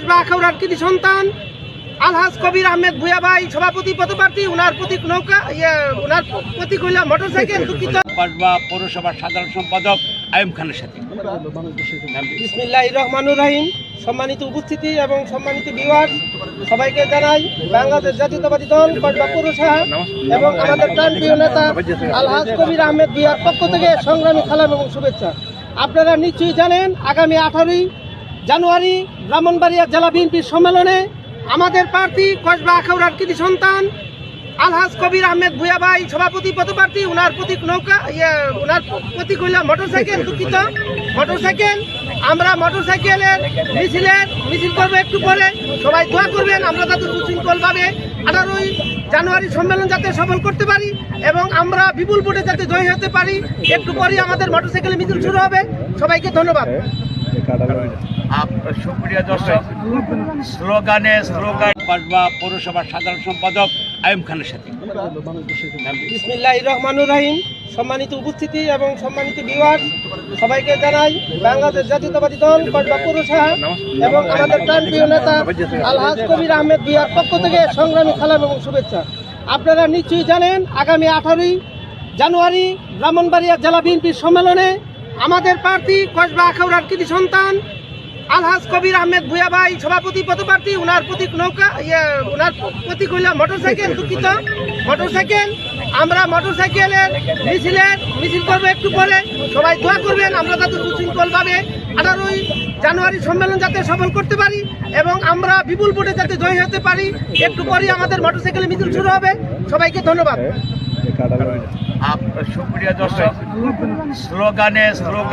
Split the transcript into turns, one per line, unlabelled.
কসবা আখাউড়ার কৃতি সন্তান আলহাজ কবির আহমেদ ভুয়া ভাই সভাপতি পদপ্রার্থী উনার প্রতীক নৌকা ইয়ে, উনার প্রতীক হইল মোটরসাইকেল দুঃখিত।
কসবা পৌরসভার সাধারণ সম্পাদক আয়ুব খানের সাথে।
বিসমিল্লাহ রহমানুর রাহিম। সম্মানিত উপস্থিতি এবং সম্মানিত বিওয়ার সবাইকে জানাই বাংলাদেশ জাতীয়তাবাদী দল কসবা পৌরসভা এবং আমাদের প্রাণপ্রিয় নেতা আলহাজ কবির আহমেদ বিহার পক্ষ থেকে সংগ্রামী সালাম এবং শুভেচ্ছা। আপনারা নিশ্চয়ই জানেন আগামী আঠারোই জানুয়ারি ব্রাহ্মণবাড়িয়া জেলা বিএনপির সম্মেলনে আমাদের প্রার্থী কসবা আখাউড়ার কৃতি সন্তান আলহাজ কবির আহমেদ ভুয়া ভাই সভাপতি পদপ্রার্থী উনার প্রতীক নৌকা ইয়ে, উনার প্রতীক হইল মোটরসাইকেল দুঃখিত। মোটরসাইকেল আমরা মোটরসাইকেলের মিছিলের মিছিল করব একটু পরে। সবাই দোয়া করবেন আমরা যাতে সুশৃঙ্খলভাবে আঠারোই জানুয়ারি সম্মেলন যাতে সফল করতে পারি এবং আমরা বিপুল ভোটে যাতে জয় হতে পারি একটু পরে আমাদের মোটরসাইকেলের মিছিল শুরু হবে। সবাইকে ধন্যবাদ।
সুপ্রিয় দর্শক স্লোগানে স্লোগান কসবা পৌরসভার সাধারণ সম্পাদক আয়ুব খানের সাথে।
বিসমিল্লাহ রহমানুর রাহিম। সম্মানিত উপস্থিতি এবং সম্মানিত বিওয়ার সবাইকে জানাই বাংলাদেশ জাতীয়তাবাদী দল কসবা পৌরসভা এবং আমাদের প্রাণপ্রিয় নেতা আলহাজ কবির আহমেদ বিয়ার পক্ষ থেকে সংগ্রামী সালাম এবং শুভেচ্ছা। আপনারা নিশ্চয়ই জানেন আগামী আঠারোই জানুয়ারি ব্রাহ্মণবাড়িয়া জেলা বিএনপির সম্মেলনে আমাদের প্রার্থী কসবা আখাউড়ার কৃতি সন্তান আলহাজ কবির আহমেদ ভুয়া ভাই সভাপতি পদপ্রার্থী উনার প্রতীক নৌকা ইয়ে, উনার প্রতীক হইল মোটরসাইকেল দুঃখিত। মোটরসাইকেল আমরা মোটরসাইকেলের মিছিলের মিছিল করব একটু পরে। সবাই দোয়া করবেন আমরা যাতে সুশৃঙ্খলভাবে আঠারোই জানুয়ারি সম্মেলন যাতে সফল করতে পারি এবং আমরা বিপুল ভোটে যাতে জয় হতে পারি। একটু পরে আমাদের মোটর মোটরসাইকেলের মিছিল শুরু হবে। সবাইকে ধন্যবাদ।
সুপ্রিয় দর্শক স্লোগানে স্লোগান